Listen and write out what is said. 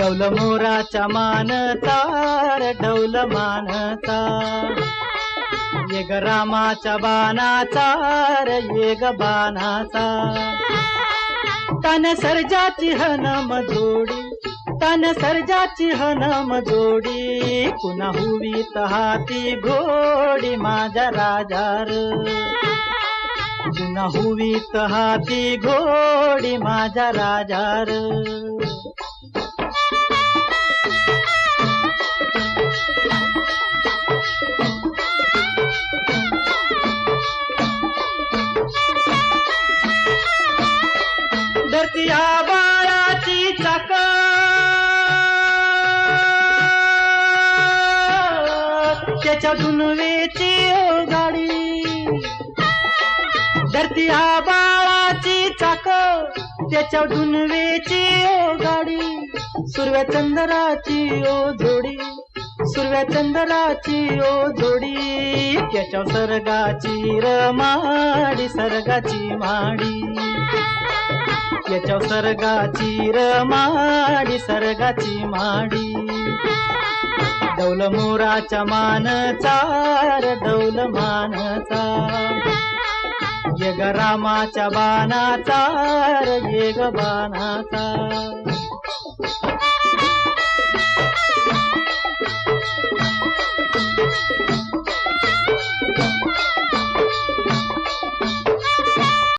डौल मोराच्या मानता डौल मानता. ये ग रामाच्या बाणाचा ये ग बाणाचा. तन सर्जाची हनम जोडी तन सर्जाची हनम जोडी पुन्हा हुवी हाती घोडी माझ्या राजार. पुन्हा हुवीत हाती घोडी माझ्या राजार. धरती बाळाची चाक केच्या दुनवेची हो गाडी. धरती बाळाची चाक तेच्या दुनवेची हो गाडी. सुरव्या चंद्राची ओ जोडी. सुरव्या चंद्राची ओ जोडी. त्याच्या सर्गाची रमाडी सर्गाची माडी. याच्या सर्गाची रमाडी सर्गाची माडी. डौल मोराच्या मानचार र डौल मानचा ये रामाच्या बाणाचा र ये ग बाणाचा